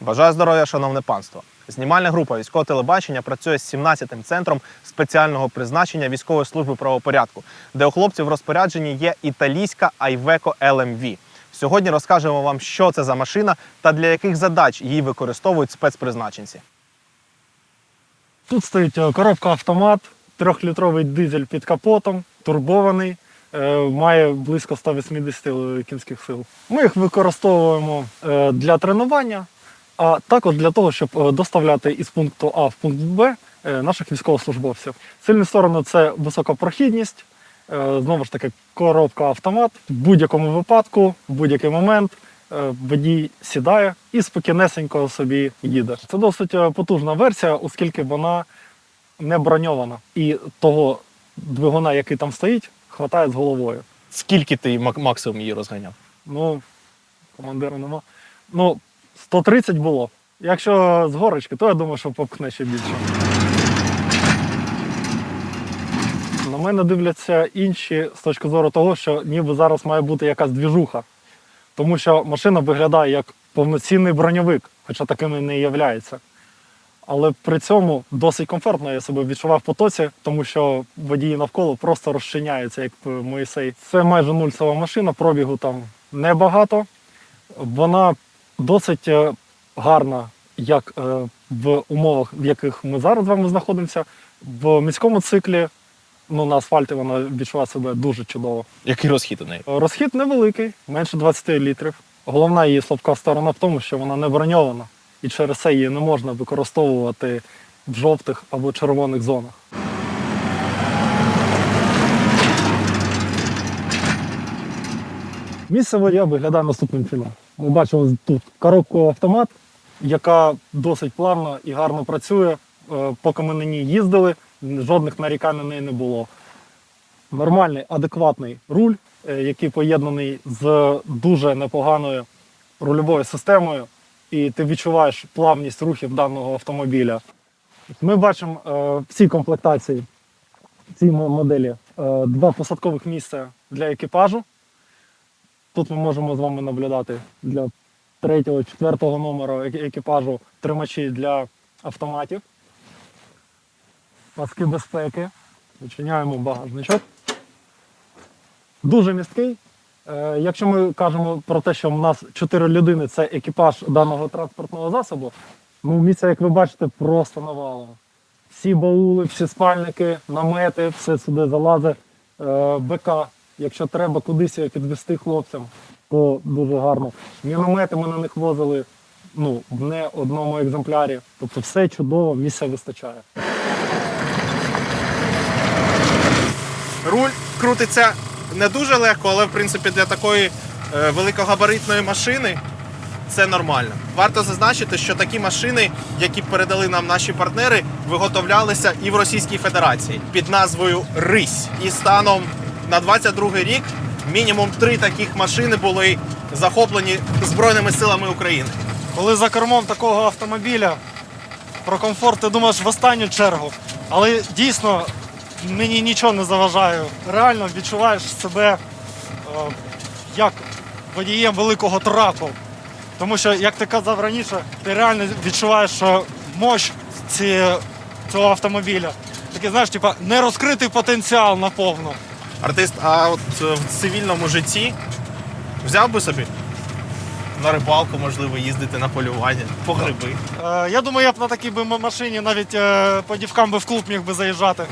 Бажаю здоров'я, шановне панство. Знімальна група військового телебачення працює з 17-м центром спеціального призначення військової служби правопорядку, де у хлопців в розпорядженні є італійська Iveco LMV. Сьогодні розкажемо вам, що це за машина та для яких задач її використовують спецпризначенці. Тут стоїть е, коробка автомат, трьохлітровий дизель під капотом, турбований, е, має близько 180 кінських сил. Ми їх використовуємо е, для тренування, а також для того, щоб е, доставляти із пункту А в пункт Б е, наших військовослужбовців. Сильні сторони це висока прохідність, е, знову ж таки, коробка автомат. В будь-якому випадку, в будь-який момент водій сідає і спокійнесенько собі їде. Це досить потужна версія, оскільки вона не броньована. І того двигуна, який там стоїть, хватає з головою. Скільки ти максимум її розганяв? Ну, командира нема. Ну, 130 було. Якщо з горочки, то я думаю, що попкне ще більше. На мене дивляться інші з точки зору того, що ніби зараз має бути якась двіжуха. Тому що машина виглядає як повноцінний броньовик, хоча таким і не являється. Але при цьому досить комфортно я себе відчував в потоці, тому що водії навколо просто розчиняються, як Моїсей. Це майже нульцева машина, пробігу там небагато. Вона досить е, гарна, як е, в умовах, в яких ми зараз з вами знаходимося. В міському циклі ну, на асфальті вона відчуває себе дуже чудово. Який розхід у неї? Розхід невеликий, менше 20 літрів. Головна її слабка сторона в тому, що вона не броньована, і через це її не можна використовувати в жовтих або червоних зонах. Місце водія виглядає наступним чином. Ми бачимо тут коробку автомат, яка досить плавно і гарно працює. Е, Поки ми на ній їздили, жодних нарікань на неї не було нормальний, адекватний руль, е, який поєднаний з дуже непоганою рульовою системою, і ти відчуваєш плавність рухів даного автомобіля. Ми бачимо е, в цій комплектації, в цій моделі, два посадкових місця для екіпажу. Тут ми можемо з вами наблюдати для третього, четвертого номеру екіпажу тримачі для автоматів. Паски безпеки. Відчиняємо багажничок. Дуже місткий. Е, Якщо ми кажемо про те, що в нас чотири людини це екіпаж даного транспортного засобу, ну місця, як ви бачите, просто навалом. Всі баули, всі спальники, намети, все сюди залазить. Е, БК, якщо треба кудись підвести хлопцям, то дуже гарно. Міномети ми на них возили ну, в не одному екземплярі. Тобто все чудово, місця вистачає. Руль крутиться не дуже легко, але в принципі для такої е, великогабаритної машини це нормально. Варто зазначити, що такі машини, які передали нам наші партнери, виготовлялися і в Російській Федерації під назвою Рись. І станом на 22 рік мінімум три таких машини були захоплені Збройними силами України. Коли за кермом такого автомобіля про комфорт ти думаєш в останню чергу. Але дійсно мені нічого не заважає. Реально відчуваєш себе е, як водієм великого траку. Тому що, як ти казав раніше, ти реально відчуваєш що мощь ці, цього автомобіля. Такий, знаєш, типа нерозкритий потенціал наповну. Артист, а от е, в цивільному житті взяв би собі на рибалку, можливо, їздити на полювання, по гриби. Е, я думаю, я б на такій би машині навіть е, по дівкам би в клуб міг би заїжджати.